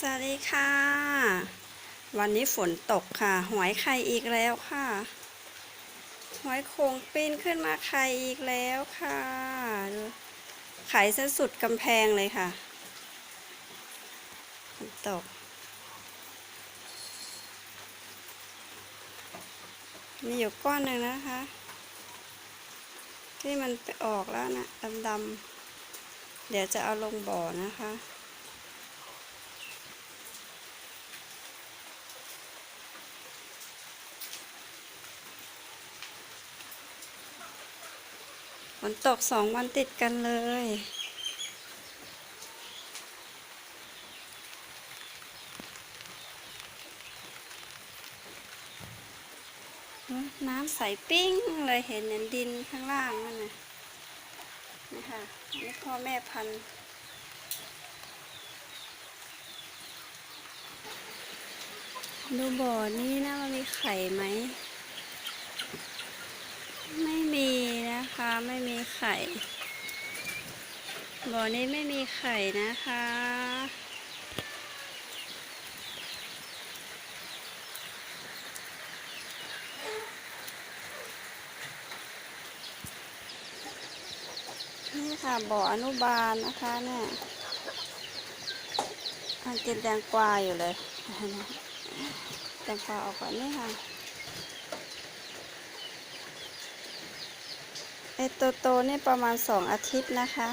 สวัสดีค่ะ วันนี้ฝนตกค่ะ หอยไข่อีกแล้วค่ะ หอยโขงปีนขึ้นมาไข่อีกแล้วค่ะไข่ซะสุดกำแพงเลยค่ะฝนตก มีอยู่ก้อนหนึ่งนะคะ ที่มันไปออกแล้วนะดำๆเดี๋ยวจะเอาลงบ่อนะคะ ฝนตกสองวันติดกันเลย น้ำใสปิ้งเลยเห็นเห็นดินข้างล่างนั่นน่ะนี่ค่ะนี่พ่อแม่พันธุ์ดูบ่อนี้นะมันมีไข่ไหมมีนะคะ ไม่มีไข่ บ่อนี้ไม่มีไข่นะคะ นี่ค่ะบ่ออนุบาลนะคะเนี่ยมันกินแตงกวาอยู่เลยแตงกวาออกก่อนนี่ค่ะ ไอโตโตๆนี่ประมาณสองอาทิตย์นะคะ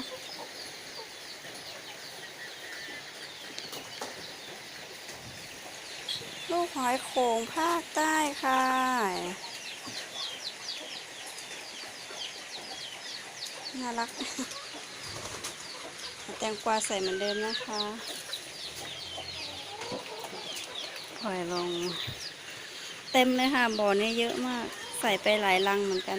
ลูกหอยโขงภาคใต้ค่ะน่ารัก แตงกวาใส่เหมือนเดิมนะคะปล่อยลง เต็มเลยค่ะบ่อนี้เยอะมาก ใส่ไปหลายลังเหมือนกัน